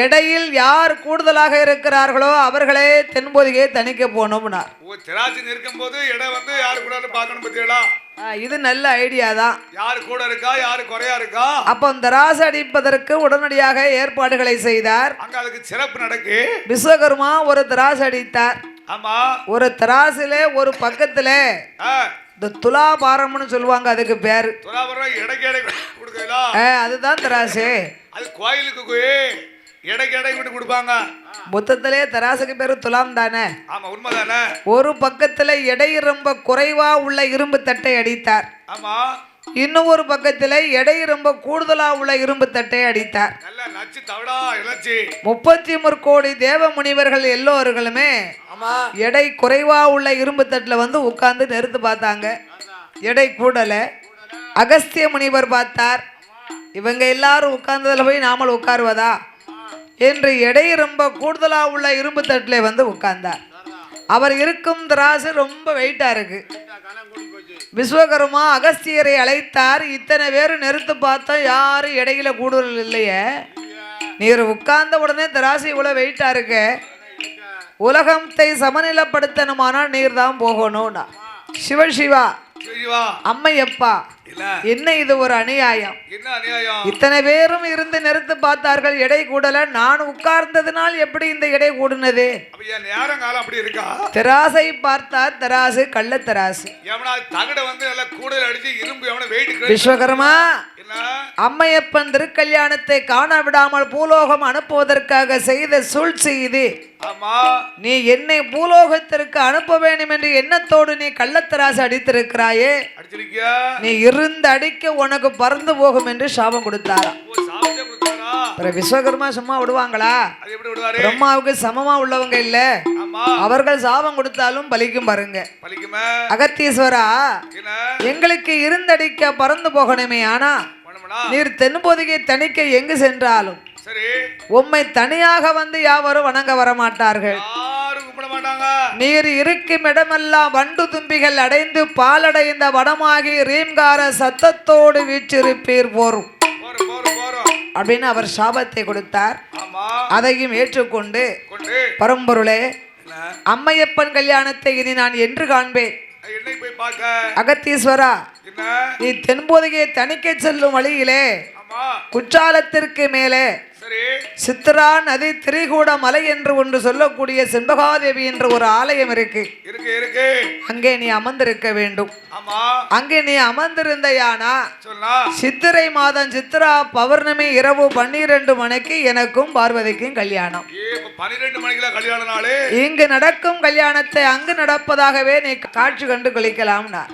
எடையில் யார் கூடுதலாக இருக்கிறார்களோ அவர்களே தென்பொதிகை தணிக்க போனோம்னார் ஓ திராட்சை நிற்கும் போது எடை வந்து யாரு கூட பார்க்கணும் பத்தியலா இது நல்ல ஐடியா தான். யாரு கூட இருக்கா யாரு குறையா இருக்கா? அப்போ தராசு அடிப்பதற்கு உடனடியாக ஏற்பாடுகளை செய்தார். அங்க அதுக்கு சிறப்பு நடக்கு. விஸ்வகர்மா ஒரு தராசு அடித்தார். ஆமா. ஒரு தராசிலே ஒரு பக்கத்துல இந்த துலாபாரம்னு சொல்லுவாங்க அதுக்கு பேர். துலாபரம் அதுதான் தராசு. அது கோயிலுக்கு எடை விட்டு கொடுப்பாங்க. மொத்தத்திலே தராசுக்கு பேரு துலாம் தானே? ஆமா உண்மைதானே? ஒரு பக்கத்துல எடை ரொம்ப குறைவா உள்ள இரும்பு தட்டை அடித்தார். ஆமா. இன்னும் ஒரு பக்கத்துல எடை ரொம்ப கூடுதலா உள்ள இரும்பு தட்டை அடித்தார். முப்பத்தி முற்கோடி தேவ முனிவர்கள் எல்லோர்களுமே எடை குறைவா உள்ள இரும்பு தட்டில் வந்து உட்கார்ந்து நிறுத்து பார்த்தாங்க. எடை கூடல. அகஸ்திய முனிவர் பார்த்தார். இவங்க எல்லாரும் உட்கார்ந்ததுல போய் நாமல் உட்காருவதா? என்று எடை ரொம்ப கூடுதலாக உள்ள இரும்பு தட்டில் வந்து உட்கார்ந்தார் அவர் இருக்கும் திராசு ரொம்ப வெயிட்டாக இருக்கு. விஸ்வகர்மா அகஸ்தியரை அழைத்தார். இத்தனை பேர் நிறுத்து பார்த்தோம் யாரும் இடையில கூடுதல் இல்லையே. நீர் உட்கார்ந்த உடனே திராசு இவ்வளோ வெயிட்டாக இருக்கு. உலகத்தை சமநிலைப்படுத்தணுமானால் நீர் தான் போகணும்னா சிவசிவா அம்மையப்பா என்ன இது ஒரு அநியாயம்? இத்தனை பேரும் இருந்து நிறுத்து பார்த்தார்கள் எடை கூடல. நான் உட்கார்ந்ததினால் எப்படி இந்த எடை கூடுனது? திராசை பார்த்தார் தராசு கள்ள தராசு. விஸ்வகர்மா அம்மையப்பன் திருக்கல்யாணத்தை காண விடாமல் பூலோகம் அனுப்புவதற்காக செய்த சூழ்ச்சி இது. நீ என்னை பூலோகத்திற்கு அனுப்ப வேண்டும் என்று எண்ணத்தோடு நீ கள்ளத்தராசு அடித்திருக்கிறாயே. நீ இருந்து அடிக்க உனக்கு பறந்து போகும் என்று சாபம் கொடுத்தாரா? விஸ்வகர்மா சும்மா விடுவாங்களா? பிரம்மாவுக்கு சமமா உள்ளவங்க இல்ல. அவர்கள் சாபம் கொடுத்தாலும் பலிக்கும் பாருங்க. அகத்தீஸ்வரா எங்களுக்கு இருந்தடிக்க பறந்து போகணுமே ஆனா நீர் தென்பொதிகை தணிக்க எங்கு சென்றாலும் உம்மை தனியாக வந்து யாவரும் வணங்க வர மாட்டார்கள் நீர் இருக்கும் இடமெல்லாம் வண்டு தும்பிகள் அடைந்து பாலடைந்த வடமாகி ரீம்கார சத்தத்தோடு வீச்சிருப்பீர் போரும் அப்படின்னு அவர் சாபத்தை கொடுத்தார். அதையும் ஏற்றுக்கொண்டு கொண்டு. பரம்பொருளே அம்மையப்பன் கல்யாணத்தை இனி நான் என்று காண்பேன். அகத்தீஸ்வரா நீ தென்பொதிகையை தணிக்க செல்லும் வழியிலே குற்றாலத்திற்கு மேலே சித்ரா நதி திரிகூட மலை என்று ஒன்று சொல்லக்கூடிய செண்பகாதேவி என்ற ஒரு ஆலயம் இருக்கு. அங்கே நீ அமர்ந்திருக்க வேண்டும். அங்கே நீ அமர்ந்திருந்தையானா சித்திரை மாதம் சித்ரா பௌர்ணமி இரவு பன்னிரண்டு மணிக்கு எனக்கும் பார்வதிக்கும் கல்யாணம். இங்கு நடக்கும் கல்யாணத்தை அங்கு நடப்பதாகவே நீ காட்சி கண்டு கழிக்கலாம்னா